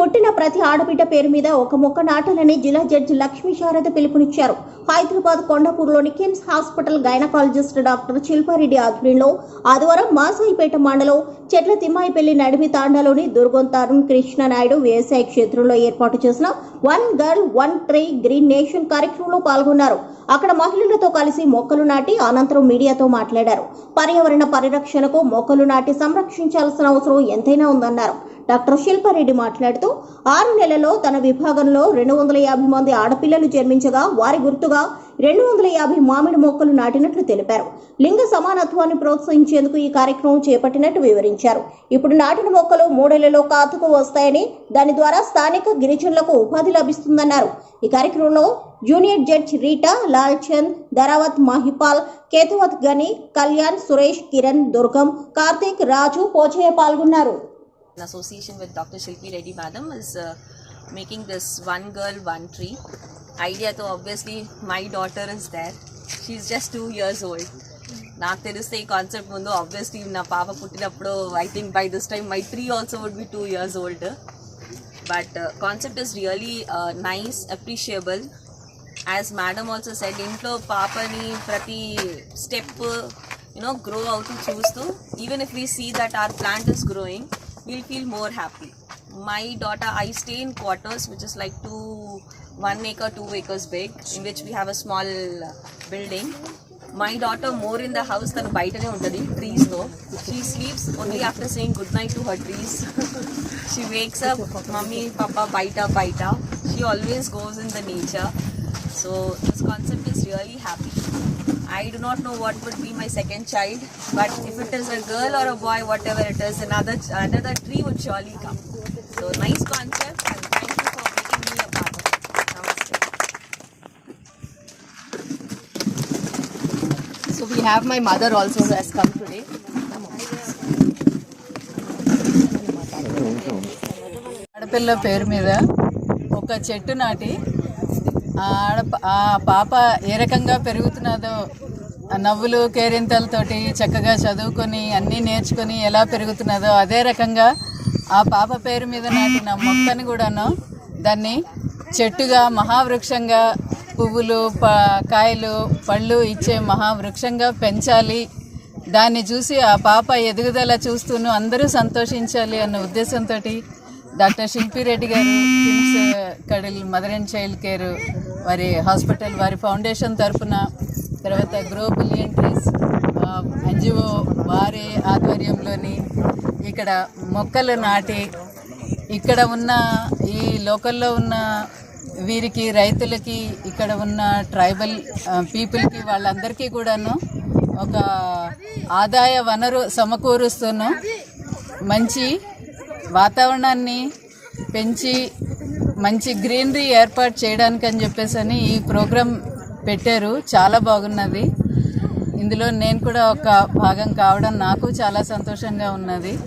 పుట్టిన ప్రతి ఆడబిడ్డ పేరు మీద ఒక మొక్క నాటాలని జిల్లా జడ్జి లక్ష్మీ శారద పిలుపునిచ్చారు. Hyderabad కొండాపూర్లోని KIMS hospital gynaecologist doctor Shilpa Reddy ఆధ్వర్యంలో ఆదివారం మాసాయిపేట మండలం చెట్ల తిమ్మాయిపల్లి నడిమి తాండాలోని దుర్గొంతారం కృష్ణనాయుడు వ్యవసాయ క్షేత్రంలో ఏర్పాటు చేసిన one girl one tree green nation కార్యక్రమంలో పాల్గొన్నారు. అక్కడ మహిళలతో కలిసి మొక్కలు నాటి అనంతరం మీడియాతో మాట్లాడారు. పర్యావరణ పరిరక్షణకు మొక్కలు నాటి సంరక్షించాల్సిన అవసరం ఎంతైనా ఉందన్నారు. డాక్టర్ శిల్పారెడ్డి మాట్లాడుతూ ఆరు నెలల్లో తన విభాగంలో రెండు వందల యాభై మంది ఆడపిల్లలు జన్మించగా వారి గుర్తుగా రెండు వందల యాభై మామిడి మొక్కలు నాటినట్లు తెలిపారు. లింగ సమానత్వాన్ని ప్రోత్సహించేందుకు ఈ కార్యక్రమం చేపట్టినట్టు వివరించారు. ఇప్పుడు నాటిన మొక్కలు మూడేళ్ళలో కాతుకు వస్తాయని దాని ద్వారా స్థానిక గిరిజనులకు ఉపాధి లభిస్తుందన్నారు. ఈ కార్యక్రమంలో జూనియర్ జడ్జ్ రీటా లాల్ చంద్ ధరావత్ మహిపాల్ కేతువత్ గని కళ్యాణ్ సురేష్ కిరణ్ దుర్గం కార్తీక్ రాజు పోచయ్య పాల్గొన్నారు. in association with Dr. Shilpi Reddy madam is uh, making this one girl one tree idea so obviously my daughter is there she's just two years old నాకు తెలిస్తే ఈ కాన్సెప్ట్ ముందు ఆబ్వియస్లీ నా పాప పుట్టినప్పుడు I think by this time my tree also would be two years old but concept is really nice appreciable as madam also said ఇంట్లో పాపని ప్రతి స్టెప్ యునో గ్రో అవుతూ చూస్తూ even if we see that our plant is growing we'll feel more happy. My daughter, I stay in quarters which is like two, one acre, two acres big, in which we have a small uh, building. My daughter more in the house than బయటనే ఉంటుంది trees లో she sleeps only after saying good night to her trees she wakes up mummy papa baita baita she always goes in the nature so this concept is really happy I do not know what would be my second child, but if it is a girl or a boy, whatever it is, another another tree would surely come. So nice concept, and thank you for making me a part of it. Namaste. So we have my mother also who has come today. ఆడపిల్ల పేరు మీద ఒక చెట్టు నాటి ఆ ఆడ ఆ పాప ఏ రకంగా పెరుగుతున్నదో ఆ నవ్వులు కేరింతలతోటి చక్కగా చదువుకొని అన్నీ నేర్చుకొని ఎలా పెరుగుతున్నదో అదే రకంగా ఆ పాప పేరు మీద నాటిన మొక్కని కూడాను దాన్ని చెట్టుగా మహావృక్షంగా పువ్వులు ప కాయలు పళ్ళు ఇచ్చే మహావృక్షంగా పెంచాలి. దాన్ని చూసి ఆ పాప ఎదుగుదల చూస్తూను అందరూ సంతోషించాలి అన్న ఉద్దేశంతో డాక్టర్ శిల్పిరెడ్డి గారు KIMS cuddle mother and child care వారి హాస్పిటల్ వారి ఫౌండేషన్ తరఫున తర్వాత గ్లోబల్ ఎంట్రీస్ ఎన్జిఓ వారి ఆధ్వర్యంలోని ఇక్కడ మొక్కలు నాటి ఇక్కడ ఉన్న ఈ లోకల్లో ఉన్న వీరికి రైతులకి ఇక్కడ ఉన్న ట్రైబల్ పీపుల్కి వాళ్ళందరికీ కూడాను ఒక ఆదాయ వనరు సమకూరుస్తూను మంచి వాతావరణాన్ని పెంచి మంచి గ్రీనరీ ఏర్పాటు చేయడానికి అని చెప్పేసి అని ఈ ప్రోగ్రాం పెట్టారు. చాలా బాగున్నది. ఇందులో నేను కూడా ఒక భాగం కావడం నాకు చాలా సంతోషంగా ఉన్నది.